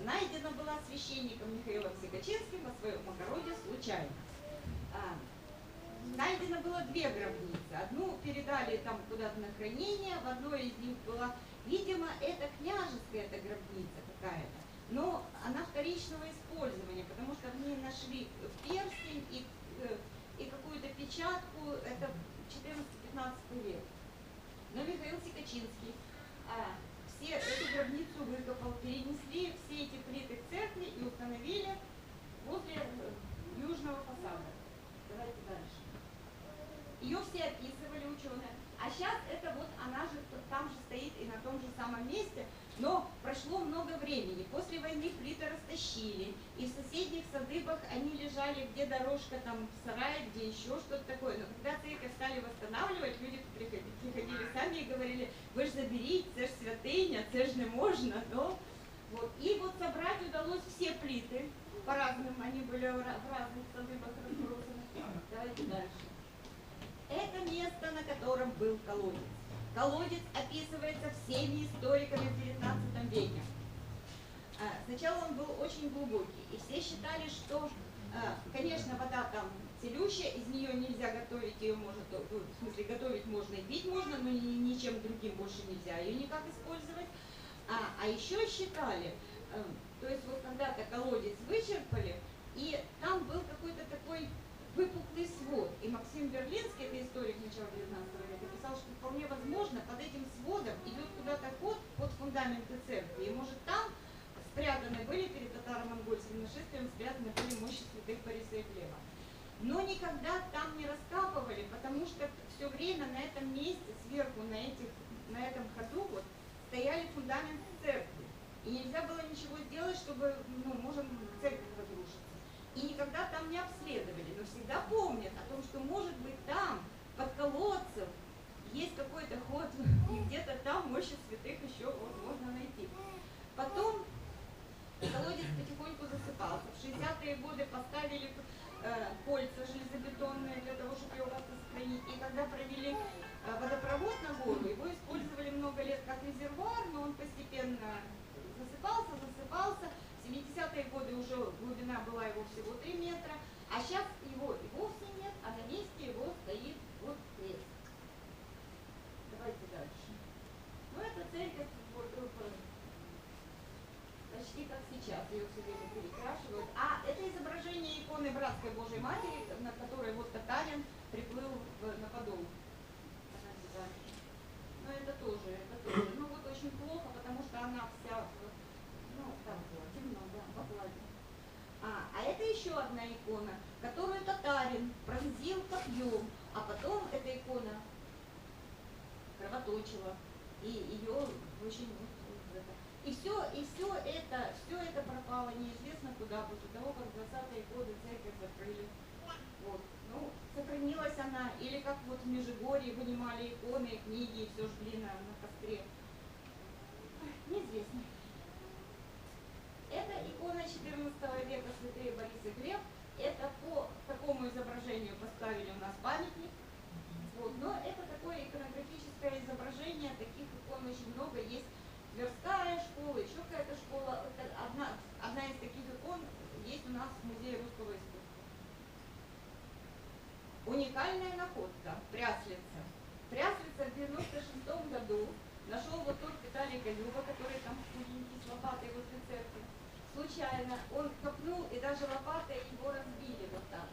найдена была священником Михаилом Сикачинским во своем огороде случайно. А, Найдено было две гробницы. Одну передали там куда-то на хранение, в одной из них была, видимо, это княжеская эта гробница какая-то, но она вторичного использования, потому что в ней нашли перстень и, э, и какую-то печатку, это 14-15 век. Но Михаил Сикачинский а, все эту гробницу выкопал, перенесли все эти плиты к церкви и установили возле э, южного фасада. Давайте дальше. Ее все описывали ученые. А сейчас это вот она же там же стоит и на том же самом месте, но прошло много времени. После войны плиты растащили, и в соседних садыбах они лежали, где дорожка там в сарае, где еще что-то такое. Но когда церковь стали восстанавливать, люди приходили, приходили сами и вы ж заберите, це ж святыня, це ж не можно, но вот. И вот собрать удалось все плиты, по разным, они были в ра- в разных садыбах разбросаны. Давайте дальше. Это место, на котором был колодец. Колодец описывается всеми историками в XIX веке. А, Сначала он был очень глубокий, и все считали, что, а, конечно, вода там целющая, из нее нельзя готовить, ее можно, ну, в смысле, готовить можно и пить можно, но ни- ничем другим больше нельзя ее никак использовать. А, а еще считали, э, то есть вот когда-то колодец вычерпали, и там был какой-то такой выпуклый свод. И Максим Берлинский, это историк начала 19 века, писал, что вполне возможно под этим сводом идет куда-то ход под фундаменты церкви. И может там спрятаны были перед татаро-монгольским нашествием, спрятаны были мощи святых Бориса и Глеба. Но никогда там не раскапывали, потому что все время на этом месте, сверху, на, этих, на этом ходу, вот, стояли фундаменты церкви. И нельзя было ничего сделать, чтобы, ну, можем церковь разрушиться. И никогда там не обследовали, но всегда помнят о том, что может быть там, под колодцем, есть какой-то ход, и где-то там мощи святых еще вот, можно найти. Потом колодец потихоньку засыпался. В 60-е годы поставили кольца железобетонные для того, чтобы его сохранить. И когда провели э, водопровод на гору, его использовали много лет как резервуар, но он постепенно засыпался, засыпался. В 70-е годы уже глубина была его всего 3 метра, а сейчас его и вовсе нет, а на месте его стоит вот крест. Давайте дальше. Ну, это церковь э, почти как сейчас, ее все время перекрашивают. А это изображение иконы Братской Божьей Матери, на которой вот татарин приплыл на подол. Дальше. Ну это тоже, это тоже. Ну вот очень плохо, потому что она вся, ну там было темно, да, в окладе. А, а это еще одна икона, которую татарин пронзил копьем, а потом эта икона кровоточила, и ее очень. И все, и все это пропало неизвестно куда после того, как в 20-е годы церковь закрыли. Вот. Ну, сохранилась она, или как вот в Вынимали иконы, книги и все жгли на, на костре. Неизвестно. Это икона 14 века святые Борис и Глеб. Это по такому изображению поставили у нас памятник. Вот. Но это такое иконографическое изображение, таких икон очень много. Есть Тверская школа, еще какая-то школа. Это одна, одна из таких икон есть у нас в Музее русского искусства. Уникальная находка Пряслица. Пряслица в 96 году нашел вот тот Виталий Галюба, который там худенький с лопатой возле церкви. Случайно он копнул и даже лопатой его разбили вот так.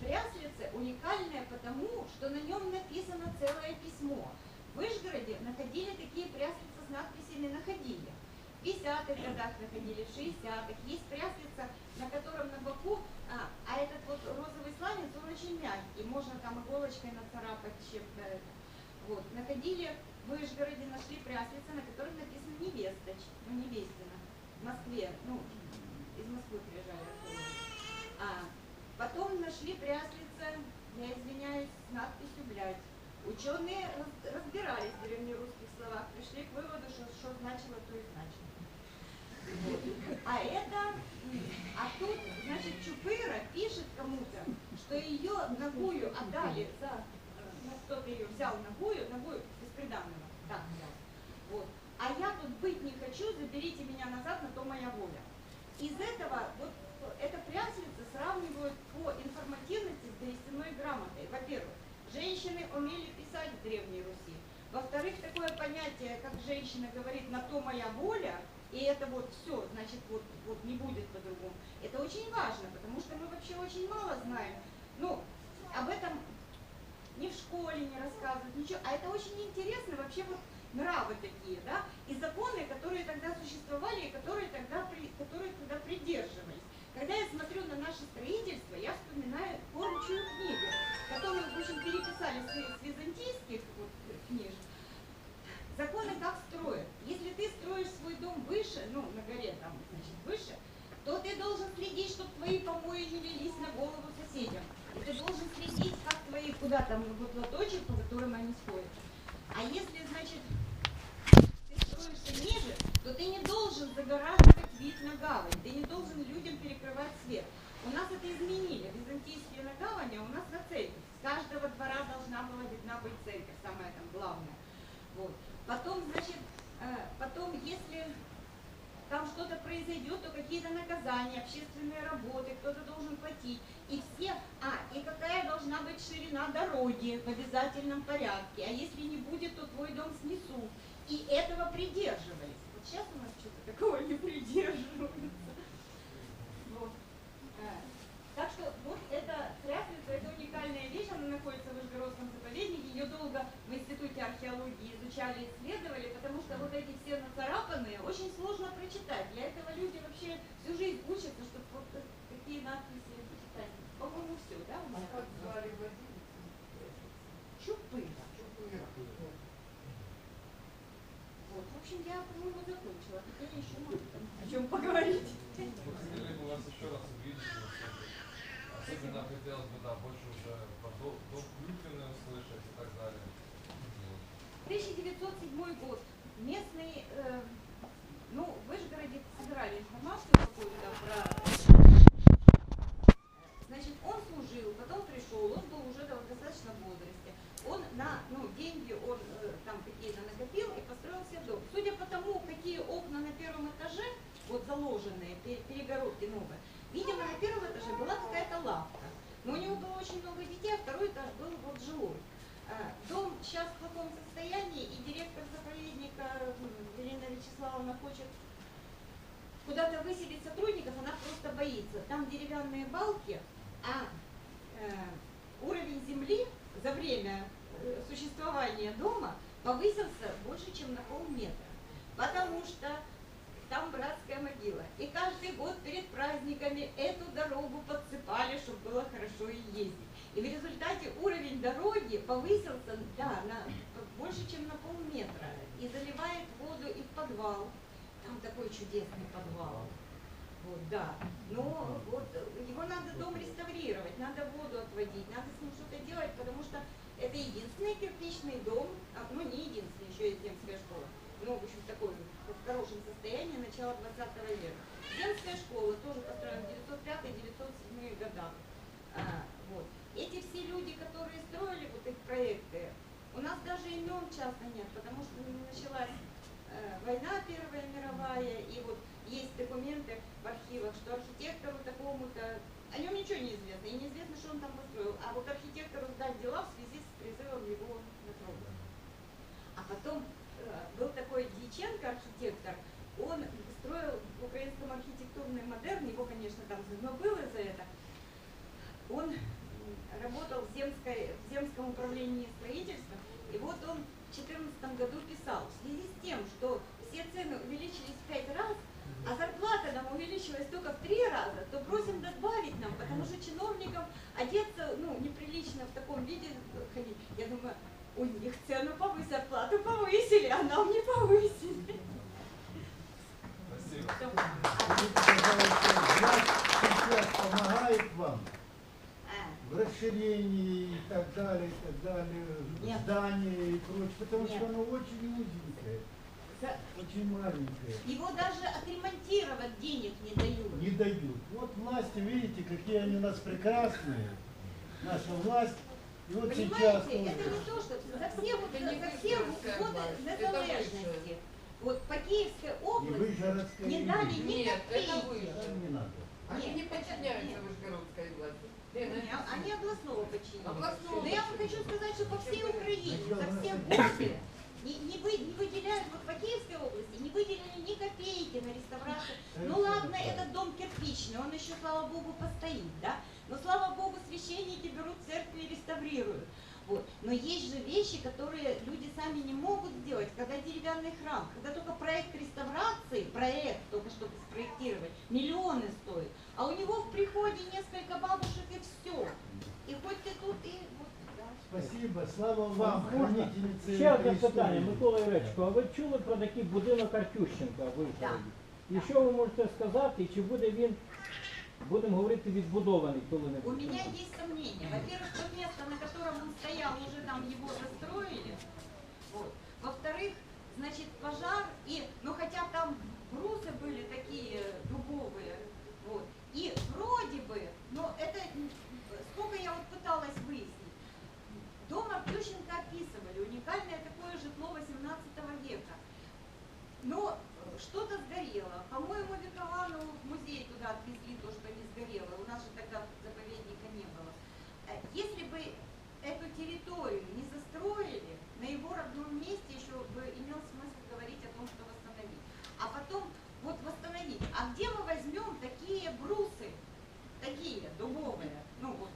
Пряслица уникальная потому, что на нем написано целое письмо. В Вышгороде находили такие пряслицы с надписями «находили». В 50-х годах находили, в 60-х. Есть пряслица, на котором на боку, а, а этот вот розовый сланец, он очень мягкий, можно там иголочкой нацарапать чем-то. Вот. Находили в Вышгороде, нашли пряслица, на котором написано «невесточ», ну невестина, в Москве, ну, из Москвы приезжали. А, потом нашли пряслица, я извиняюсь, с надписью «блядь». Ученые раз- разбирались в древнерусских словах, пришли к выводу, что что значило, то и значило. А это, а тут, значит, Чупыра пишет кому-то, что ее ногую отдали за, кто-то ее взял ногую, ногую бесприданного, так взял. Вот. А я тут быть не хочу, заберите меня назад, на то моя воля. Из этого вот эта пряслица сравнивают по информативности с берестяной грамотой. Во-первых, женщины умели писать в Древней Руси. Во-вторых, такое понятие, как женщина говорит, на то моя воля, и это вот все, значит, вот, вот не будет по-другому. Это очень важно, потому что мы вообще очень мало знаем. Ну, об этом ни в школе не рассказывают, ничего. А это очень интересно, вообще вот нравы такие, да, и законы, которые тогда существовали, и которые тогда, которые тогда придерживались. Когда я смотрю на наше строительство, я вспоминаю поручую книгу, которую, в общем, переписали с, с византийских вот, книжек. Законы как строят. Если ты строишь свой дом выше, ну, на горе там, значит, выше, то ты должен следить, чтобы твои помои не лились на голову соседям. И ты должен следить, как твои, куда там, вот лоточек, по которым они сходят. А если, значит, ты строишься ниже, то ты не должен загораживать вид на гавань, ты не должен людям перекрывать свет. У нас это изменили. Византийские на гавани, а у нас на церковь. С каждого двора должна была видна быть церковь, самое там главное. Вот. Потом, значит, э, потом, если там что-то произойдет, то какие-то наказания, общественные работы, кто-то должен платить. И все, а, и какая должна быть ширина дороги в обязательном порядке. А если не будет, то твой дом снесут. И этого придерживались. Вот сейчас у нас что-то такого не придерживаются. Вот. Э, Так что вот эта тряпица, это уникальная вещь, она находится в Вышгородском заповеднике. Ее долго в Институте археологии изучали, исследовали, потому что вот эти все нацарапанные очень сложно прочитать. Для этого люди вообще всю жизнь учатся, чтобы вот такие надписи читать. По-моему, все, да? у А нас? как звали владельца? Чупыра. Чупыра. Вот, в общем, я, по-моему, закончила. Теперь еще можно там о чем поговорить. Мы хотели бы вас еще раз увидеть. вот, Особенно хотелось бы, да, больше уже про до- доклюквенное услышать и так далее. Вот. 1907 год. Местный, э, ну, в Вышгороде собирали информацию какую-то там про... Значит, он служил, потом пришел, он был уже в достаточно возрасте. Он на, ну, деньги он э, там какие-то накопил и построил себе дом. Судя по тому, какие окна на первом этаже, вот заложенные, пе- новые, видимо, на первом этаже была какая-то лавка. Но у него было очень много детей, а второй этаж был вот жилой. А, Дом сейчас в плохом состоянии, и директор заповедника Елена Вячеславовна хочет куда-то выселить сотрудников, она просто боится. Там деревянные балки, а э, уровень земли за время э, существования дома повысился больше, чем на полметра. Потому что там братская могила. И каждый год перед праздниками эту дорогу подсыпали, чтобы было хорошо и ездить. И в результате уровень дороги повысился да, на больше, чем на полметра. И заливает воду и в подвал. Там такой чудесный подвал. Вот, да. Но вот его надо дом реставрировать, надо воду отводить, надо с ним что-то делать, потому что это единственный кирпичный дом, а, ну не единственный, еще есть земская школа. Ну, в общем, такой в хорошем состоянии начала 20 века. Земская школа тоже построена в 905-907 годах. А, вот. Эти все люди, которые строили вот эти проекты, у нас даже имен часто нет, потому что началась э, война Первая мировая, и вот есть документы в архивах, что архитектору такому-то, о нем ничего не известно, и неизвестно, что он там построил, а вот архитектору сдать дела в связи с призывом его на трон. А потом э, был такой Дьяченко, архитектор, он строил в украинском архитектурный модерн, его, конечно, там было за это. Он м, работал в, земской, в земском управлении строительства, и вот он в 2014 году писал, в связи с тем, что все цены увеличились в пять раз, а зарплата нам увеличилась только в три раза, то просим добавить нам, потому что чиновникам одеться ну, неприлично в таком виде ходить. Я думаю, у них цену повысили, зарплату повысили, а нам не повысили. Спасибо. Всё. Власть сейчас помогает вам А, в расширении и так далее, и так далее, Нет. здания и прочее, потому Нет. что оно очень узенькое. за- очень маленькое. его даже отремонтировать денег не дают. Не дают. Вот власти, видите, какие они у нас прекрасные. Наша власть. И вот сейчас Понимаете, это не то, что за все, вот, Это не за все Вышгородская годы незалежности, вот по Киевской области не дали Вижгород. ни Нет, это копейки. выше. Не надо. Они Нет, не подчиняются. Вышгородской власти. Лена, Не, Они областного подчинения. Областного Но я вам хочу сказать, что по всей? Украине за все годы не, не, вы, не выделяют, вот по Киевской области, не выделили ни копейки на реставрацию. Ну ладно, этот дом кирпичный, он еще, слава богу, постоит, да? Но, слава богу, священники берут церкви и реставрируют. Вот. Но есть же вещи, которые люди сами не могут сделать, когда деревянный храм, когда только проект реставрации, проект только чтобы спроектировать, миллионы стоит, а у него в приходе несколько бабушек и все. И хоть ты тут и вот, да. Спасибо, слава вам, Можна? хранительницы Ще одне этой питання, истории. Микола Іречко, а ви чули про такий будинок Артющенка в Вишгороді? І що ви можете сказати, і чи буде він, будемо говорити, відбудований У коли-небудь? меня есть сомнения. Во-первых, то место, на котором он стоял, уже там его застроили. Во-вторых, значит, пожар и, ну хотя там брусы были такие дубовые, вот. И вроде бы, но это, сколько я вот пыталась выяснить, дом Артющенко описывали, уникальное такое житло 18 века. Но что-то сгорело. По-моему, Вековану в музей туда отвезли то, что не сгорело. У нас же тогда заповедника не было. Э, Если бы эту территорию не застроили, на его родном месте еще бы имел смысл говорить о том, что восстановить. А потом вот восстановить. А где мы возьмем такие брусы, такие дубовые, ну вот.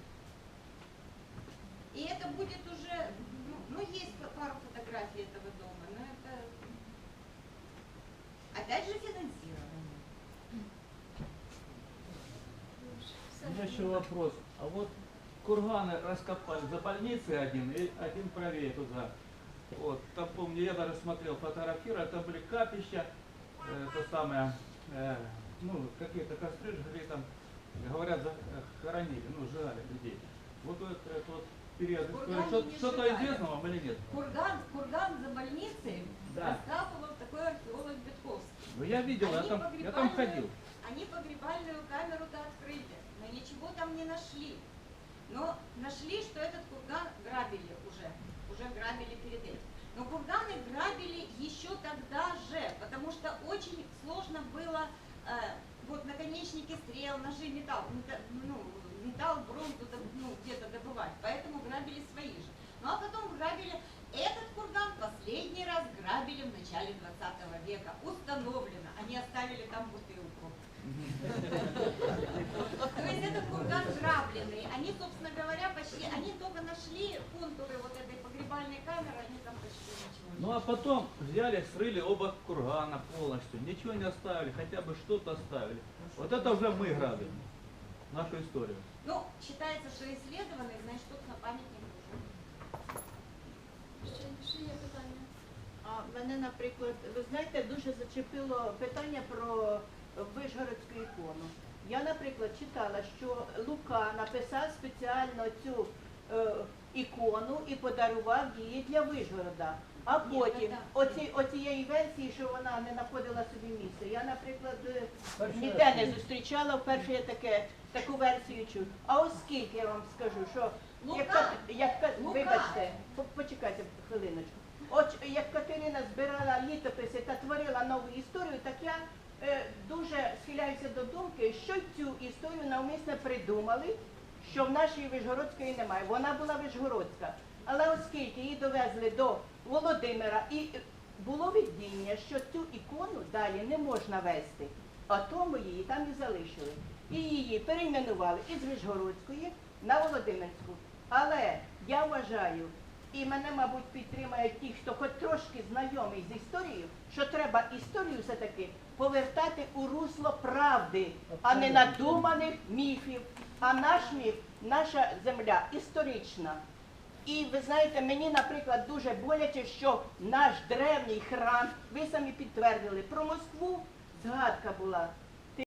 И это будет уже, ну, ну есть пару фотографий этого дома, но это Опять же финансирование. У меня еще вопрос. А вот курганы раскопали за больницей один и один правее туда. Вот, там помню, я даже смотрел, фотографировал, это были капища, э, то самое, э, ну, какие-то костры жгли там, говорят, за- э, хоронили, ну, сжигали людей. Вот это, это вот период Что-то известно вам или нет? Курган, курган за больницей Да. раскапывал такой археолог Бетковский. Ну, я видел, я там, я там ходил. Они погребальную камеру-то открыли, но ничего там не нашли. Но нашли, что этот курган грабили уже, уже грабили перед этим. Но курганы грабили еще тогда же, потому что очень сложно было э, вот наконечники стрел, ножи, металл, мета- ну, металл, бронзу ну, где-то добывать, поэтому грабили свои же. Ну а потом грабили этот курган последний раз грабили в начале 20 века. Установлено. Они оставили там бутылку. То есть этот курган грабленный. Они, собственно говоря, почти, они только нашли контуры вот этой погребальной камеры, они там почти ничего Ну а потом взяли, срыли оба кургана полностью, ничего не оставили, хотя бы что-то оставили. Вот это уже мы грабим нашу историю. Ну, считается, что исследованный, значит, тут на наприклад, ви знаєте, дуже зачепило питання про Вишгородську ікону. Я, наприклад, читала, що Лука написав спеціально цю е, ікону і подарував її для Вишгорода. А потім оці, оцієї версії, що вона не знаходила собі місця. Я, наприклад, е, ніде не зустрічала, вперше я таке, таку версію чую. А оскільки я вам скажу, що Лука! як, як Лука! вибачте, по- почекайте хвилиночку. От як Катерина збирала літописи та творила нову історію, так я е, дуже схиляюся до думки, що цю історію навмисно придумали, що в нашій Вишгородської немає. Вона була Вишгородська. Але оскільки її довезли до Володимира і е, було видіння, що цю ікону далі не можна вести, а тому її там і залишили. І її перейменували із Вишгородської на Володимирську. Але я вважаю, і мене, мабуть, підтримають ті, хто хоч трошки знайомий з історією, що треба історію все-таки повертати у русло правди, а не надуманих міфів. А наш міф, наша земля історична. І ви знаєте, мені, наприклад, дуже боляче, що наш древній храм, ви самі підтвердили, про Москву згадка була.